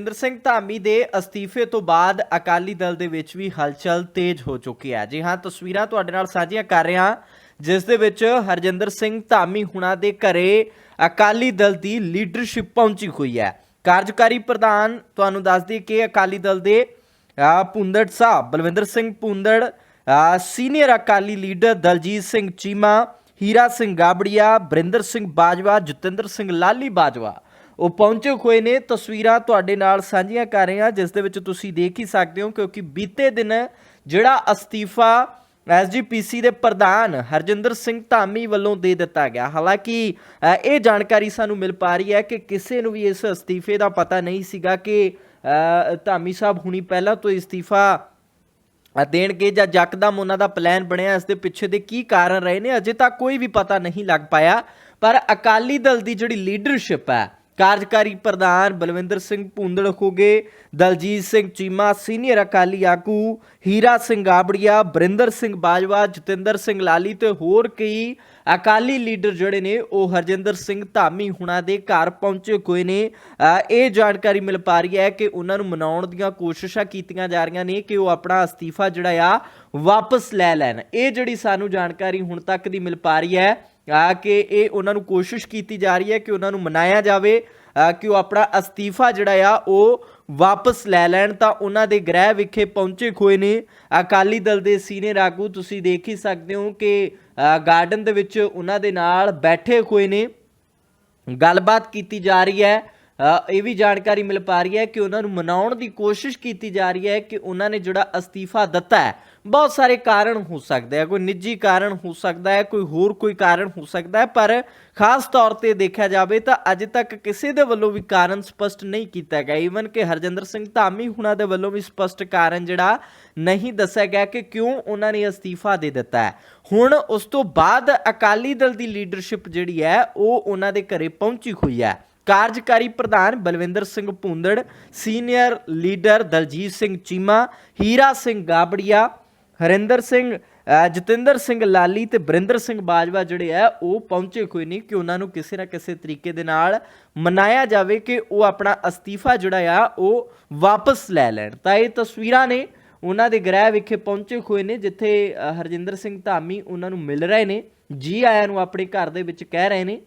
ਇੰਦਰ ਸਿੰਘ ਧਾਮੀ ਦੇ ਅਸਤੀਫੇ ਤੋਂ ਬਾਅਦ ਅਕਾਲੀ ਦਲ ਦੇ ਵਿੱਚ ਵੀ ਹਲਚਲ ਤੇਜ਼ ਹੋ ਚੁੱਕੀ ਹੈ। ਜੀ ਹਾਂ ਤਸਵੀਰਾਂ ਤੁਹਾਡੇ ਨਾਲ ਸਾਂਝੀਆਂ ਕਰ ਰਿਹਾ ਜਿਸ ਦੇ ਵਿੱਚ ਹਰਜਿੰਦਰ ਸਿੰਘ ਧਾਮੀ ਹੁਣਾਂ ਦੇ ਘਰੇ ਅਕਾਲੀ ਦਲ ਦੀ ਲੀਡਰਸ਼ਿਪ ਪਹੁੰਚੀ ਹੋਈ ਹੈ। ਕਾਰਜਕਾਰੀ ਪ੍ਰਧਾਨ ਤੁਹਾਨੂੰ ਦੱਸ ਦਈਏ ਕਿ ਅਕਾਲੀ ਦਲ ਦੇ ਅ, ਸਾਹਿਬ ਬਲਵਿੰਦਰ ਸਿੰਘ ਭੁੰਦੜ ਸੀਨੀਅਰ ਅਕਾਲੀ ਲੀਡਰ ਦਲਜੀਤ ਸਿੰਘ ਚੀਮਾ ਹੀਰਾ ਸਿੰਘ ਗਾਬੜੀਆ ਬਰਿੰਦਰ ਸਿੰਘ ਬਾਜਵਾ ਜਤਿੰਦਰ ਸਿੰਘ ਲਾਲੀ ਬਾਜਵਾ। ਉਹ ਪਹੁੰਚੇ ਹੋਏ ਨੇ, ਤਸਵੀਰਾਂ ਤੁਹਾਡੇ ਨਾਲ ਸਾਂਝੀਆਂ ਕਰ ਰਹੇ ਹਾਂ, ਜਿਸ ਦੇ ਵਿੱਚ ਤੁਸੀਂ ਦੇਖ ਹੀ ਸਕਦੇ ਹੋ ਕਿਉਂਕਿ ਬੀਤੇ ਦਿਨ ਜਿਹੜਾ ਅਸਤੀਫਾ ਐਸਜੀਪੀਸੀ ਦੇ ਪ੍ਰਧਾਨ ਹਰਜਿੰਦਰ ਸਿੰਘ ਧਾਮੀ ਵੱਲੋਂ ਦੇ ਦਿੱਤਾ ਗਿਆ। ਹਾਲਾਂਕਿ ਇਹ ਜਾਣਕਾਰੀ ਸਾਨੂੰ ਮਿਲ ਪਾ ਰਹੀ ਹੈ ਕਿ ਕਿਸੇ ਨੂੰ ਵੀ ਇਸ ਅਸਤੀਫੇ ਦਾ ਪਤਾ ਨਹੀਂ ਸੀਗਾ ਕਿ ਧਾਮੀ ਸਾਹਿਬ ਹੁਣੀ ਪਹਿਲਾਂ ਤੋਂ ਅਸਤੀਫਾ ਦੇਣਗੇ ਜਾਂ ਯਕਦਮ ਉਹਨਾਂ ਦਾ ਪਲਾਨ ਬਣਿਆ, ਇਸ ਦੇ ਪਿੱਛੇ ਦੇ ਕੀ ਕਾਰਨ ਰਹੇ ਨੇ, ਅਜੇ ਤੱਕ ਕੋਈ ਵੀ ਪਤਾ ਨਹੀਂ ਲੱਗ ਪਾਇਆ। ਪਰ ਅਕਾਲੀ ਦਲ ਦੀ ਜਿਹੜੀ ਲੀਡਰਸ਼ਿਪ ਹੈ ਕਾਰਜਕਾਰੀ ਪ੍ਰਧਾਨ ਬਲਵਿੰਦਰ ਸਿੰਘ ਭੁੰਦੜ ਹੋਗੇ ਦਲਜੀਤ ਸਿੰਘ ਚੀਮਾ, ਸੀਨੀਅਰ ਅਕਾਲੀ ਆਗੂ ਹੀਰਾ ਸਿੰਘ ਆਬੜੀਆ, ਬਰਿੰਦਰ ਸਿੰਘ ਬਾਜਵਾ, ਜਤਿੰਦਰ ਸਿੰਘ ਲਾਲੀ ਤੇ ਹੋਰ ਕਈ ਅਕਾਲੀ ਲੀਡਰ ਜਿਹੜੇ ਨੇ, ਉਹ ਹਰਜਿੰਦਰ ਸਿੰਘ ਧਾਮੀ ਹੁਣਾਂ ਦੇ ਘਰ ਪਹੁੰਚੇ ਹੋਏ ਨੇ। ਇਹ ਜਾਣਕਾਰੀ ਮਿਲ ਪਾ ਰਹੀ ਹੈ ਕਿ ਉਹਨਾਂ ਨੂੰ ਮਨਾਉਣ ਦੀਆਂ ਕੋਸ਼ਿਸ਼ਾਂ ਕੀਤੀਆਂ ਜਾ ਰਹੀਆਂ ਨੇ ਕਿ ਉਹ ਆਪਣਾ ਅਸਤੀਫਾ ਜਿਹੜਾ ਆ, ਵਾਪਸ ਲੈ ਲੈਣ। ਇਹ ਜਿਹੜੀ ਸਾਨੂੰ ਜਾਣਕਾਰੀ ਹੁਣ ਤੱਕ ਦੀ ਮਿਲ ਪਾ ਰਹੀ ਹੈ ਕਿ ਇਹ ਉਹਨਾਂ ਨੂੰ ਕੋਸ਼ਿਸ਼ ਕੀਤੀ ਜਾ ਰਹੀ ਹੈ ਕਿ ਉਹਨਾਂ ਨੂੰ ਮਨਾਇਆ ਜਾਵੇ। ਕਿ ਉਹ ਆਪਣਾ ਅਸਤੀਫਾ ਜਿਹੜਾ ਆ, ਉਹ ਵਾਪਸ ਲੈ ਲੈਣ ਤਾਂ ਉਹਨਾਂ ਦੇ ਗ੍ਰਹਿ ਵਿਖੇ ਪਹੁੰਚੇ ਹੋਏ ਨੇ। ਅਕਾਲੀ ਦਲ ਦੇ ਸੀਨੀਅਰ ਆਗੂ ਤੁਸੀਂ ਦੇਖ ਹੀ ਸਕਦੇ ਹੋ ਕਿ ਗਾਰਡਨ ਦੇ ਵਿੱਚ ਉਹਨਾਂ ਦੇ ਨਾਲ ਬੈਠੇ ਹੋਏ ਨੇ। ਗੱਲਬਾਤ ਕੀਤੀ ਜਾ ਰਹੀ ਹੈ। ਇਹ ਵੀ ਜਾਣਕਾਰੀ ਮਿਲ ਪਾ ਰਹੀ ਹੈ ਕਿ ਉਹਨਾਂ ਨੂੰ ਮਨਾਉਣ ਦੀ ਕੋਸ਼ਿਸ਼ ਕੀਤੀ ਜਾ ਰਹੀ ਹੈ ਕਿ ਉਹਨਾਂ ਨੇ ਜਿਹੜਾ ਅਸਤੀਫਾ ਦਿੱਤਾ ਹੈ ਬਹੁਤ ਸਾਰੇ ਕਾਰਨ ਹੋ ਸਕਦੇ ਆ, ਕੋਈ ਨਿੱਜੀ ਕਾਰਨ ਹੋ ਸਕਦਾ ਹੈ, ਕੋਈ ਹੋਰ ਕੋਈ ਕਾਰਨ ਹੋ ਸਕਦਾ ਹੈ, ਪਰ ਖਾਸ ਤੌਰ ਤੇ ਦੇਖਿਆ ਜਾਵੇ ਤਾਂ ਅਜੇ ਤੱਕ ਕਿਸੇ ਦੇ ਵੱਲੋਂ ਵੀ ਕਾਰਨ ਸਪਸ਼ਟ ਨਹੀਂ ਕੀਤਾ ਗਿਆ। ਈਵਨ ਕਿ ਹਰਜਿੰਦਰ ਸਿੰਘ ਧਾਮੀ ਹੁਣਾਂ ਦੇ ਵੱਲੋਂ ਵੀ ਸਪਸ਼ਟ ਕਾਰਨ ਜਿਹੜਾ ਨਹੀਂ ਦੱਸਿਆ ਗਿਆ ਕਿ ਕਿਉਂ ਉਹਨਾਂ ਨੇ ਅਸਤੀਫਾ ਦੇ ਦਿੱਤਾ ਹੈ। ਹੁਣ ਉਸ ਤੋਂ ਬਾਅਦ ਅਕਾਲੀ ਦਲ ਦੀ ਲੀਡਰਸ਼ਿਪ ਜਿਹੜੀ ਹੈ, ਉਹ ਉਹਨਾਂ ਦੇ ਘਰੇ ਪਹੁੰਚੀ ਹੋਈ ਹੈ। ਕਾਰਜਕਾਰੀ ਪ੍ਰਧਾਨ ਬਲਵਿੰਦਰ ਸਿੰਘ ਭੁੰਦੜ, ਸੀਨੀਅਰ ਲੀਡਰ ਦਲਜੀਤ ਸਿੰਘ ਚੀਮਾ, ਹੀਰਾ ਸਿੰਘ ਗਾਬੜੀਆ ਹਰਿੰਦਰ ਸਿੰਘ ਜਤਿੰਦਰ ਸਿੰਘ ਲਾਲੀ ਤੇ ਬਰਿੰਦਰ ਸਿੰਘ ਬਾਜਵਾ ਜਿਹੜੇ ਆ, ਉਹ ਪਹੁੰਚੇ ਕੋਈ ਨਹੀਂ ਕਿ ਉਹਨਾਂ ਨੂੰ ਕਿਸੇ ਨਾ ਕਿਸੇ ਤਰੀਕੇ ਦੇ ਨਾਲ ਮਨਾਇਆ ਜਾਵੇ ਕਿ ਉਹ ਆਪਣਾ ਅਸਤੀਫਾ ਜਿਹੜਾ ਆ, ਉਹ ਵਾਪਸ ਲੈ ਲੈਣ। ਤਾਂ ਇਹ ਤਸਵੀਰਾਂ ਨੇ, ਉਹਨਾਂ ਦੇ ਗ੍ਰਹਿ ਵਿਖੇ ਪਹੁੰਚੇ ਹੋਏ ਨੇ, ਜਿੱਥੇ ਹਰਜਿੰਦਰ ਸਿੰਘ ਧਾਮੀ ਉਹਨਾਂ ਨੂੰ ਮਿਲ ਰਹੇ ਨੇ। ਜੀ ਆਇਆਂ ਨੂੰ ਆਪਣੇ ਘਰ ਦੇ ਵਿੱਚ ਕਹਿ ਰਹੇ ਨੇ।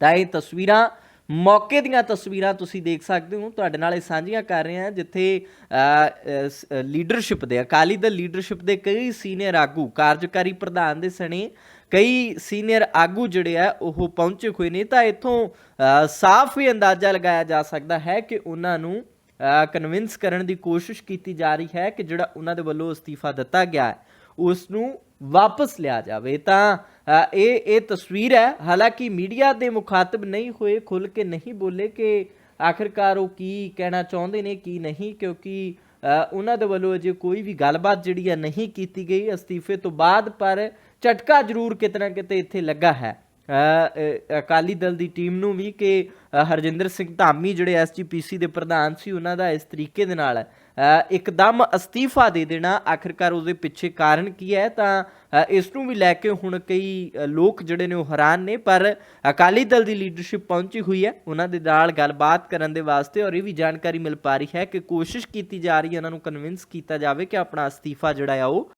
ਤਾਂ ਇਹ ਤਸਵੀਰਾਂ ਮੌਕੇ ਦੀਆਂ ਤਸਵੀਰਾਂ ਤੁਸੀਂ ਦੇਖ ਸਕਦੇ ਹੋ। ਤੁਹਾਡੇ ਨਾਲ ਇਹ ਸਾਂਝੀਆਂ ਕਰ ਰਹੇ ਹਾਂ, ਜਿੱਥੇ ਲੀਡਰਸ਼ਿਪ ਦੇ, ਅਕਾਲੀ ਦਲ ਲੀਡਰਸ਼ਿਪ ਦੇ ਕਈ ਸੀਨੀਅਰ ਆਗੂ, ਕਾਰਜਕਾਰੀ ਪ੍ਰਧਾਨ ਦੇ ਸਣੇ, ਕਈ ਸੀਨੀਅਰ ਆਗੂ ਜਿਹੜੇ ਆ, ਉਹ ਪਹੁੰਚੇ ਹੋਏ ਨੇ। ਤਾਂ ਇੱਥੋਂ ਸਾਫ਼ ਹੀ ਅੰਦਾਜ਼ਾ ਲਗਾਇਆ ਜਾ ਸਕਦਾ ਹੈ ਕਿ ਉਹਨਾਂ ਨੂੰ ਕਨਵਿੰਸ ਕਰਨ ਦੀ ਕੋਸ਼ਿਸ਼ ਕੀਤੀ ਜਾ ਰਹੀ ਹੈ ਕਿ ਜਿਹੜਾ ਉਹਨਾਂ ਦੇ ਵੱਲੋਂ ਅਸਤੀਫਾ ਦਿੱਤਾ ਗਿਆ ਹੈ ਉਸ ਨੂੰ ਵਾਪਸ ਲਿਆ ਜਾਵੇ। ਤਾਂ ਇਹ ਇਹ ਤਸਵੀਰ ਹੈ। ਹਾਲਾਂਕਿ ਮੀਡੀਆ ਦੇ ਮੁਖਾਤਬ ਨਹੀਂ ਹੋਏ ਖੁੱਲ ਕੇ ਨਹੀਂ ਬੋਲੇ ਕਿ ਆਖਿਰਕਾਰ ਉਹ ਕੀ ਕਹਿਣਾ ਚਾਹੁੰਦੇ ਨੇ, ਕੀ ਨਹੀਂ, ਕਿਉਂਕਿ ਉਹਨਾਂ ਦੇ ਵੱਲੋਂ ਅਜੇ ਕੋਈ ਵੀ ਗੱਲਬਾਤ ਜਿਹੜੀ ਹੈ ਨਹੀਂ ਕੀਤੀ ਗਈ। ਅਸਤੀਫੇ ਤੋਂ ਬਾਅਦ ਪਰ ਝਟਕਾ ਜ਼ਰੂਰ ਕਿਤੇ ਨਾ ਕਿਤੇ ਇੱਥੇ ਲੱਗਾ ਹੈ। ਅਕਾਲੀ ਦਲ ਦੀ ਟੀਮ ਨੂੰ ਵੀ ਕਿ ਹਰਜਿੰਦਰ ਸਿੰਘ ਧਾਮੀ, ਜਿਹੜੇ ਐਸਜੀਪੀਸੀ ਦੇ ਪ੍ਰਧਾਨ ਸੀ, ਉਹਨਾਂ ਦਾ ਇਸ ਤਰੀਕੇ ਦੇ ਨਾਲ ਇੱਕਦਮ ਅਸਤੀਫਾ ਦੇ ਦੇਣਾ ਆਖਿਰਕਾਰ ਉਹਦੇ ਪਿੱਛੇ ਕਾਰਨ ਕੀ ਹੈ? ਤਾਂ ਇਸ ਨੂੰ ਵੀ ਲੈ ਕੇ ਹੁਣ ਕਈ ਲੋਕ ਜਿਹੜੇ ਨੇ ਉਹ ਹੈਰਾਨ ਨੇ, ਪਰ ਅਕਾਲੀ ਦਲ ਦੀ ਲੀਡਰਸ਼ਿਪ ਪਹੁੰਚੀ ਹੋਈ ਹੈ। ਉਹਨਾਂ ਦੇ ਨਾਲ ਗੱਲਬਾਤ ਕਰਨ ਦੇ ਵਾਸਤੇ ਔਰ ਇਹ ਵੀ ਜਾਣਕਾਰੀ ਮਿਲ ਪਾ ਰਹੀ ਹੈ ਕਿ ਕੋਸ਼ਿਸ਼ ਕੀਤੀ ਜਾ ਰਹੀ ਹੈ ਉਹਨਾਂ ਨੂੰ ਕਨਵਿੰਸ ਕੀਤਾ ਜਾਵੇ ਕਿ ਆਪਣਾ ਅਸਤੀਫਾ ਜਿਹੜਾ ਆ ਉਹ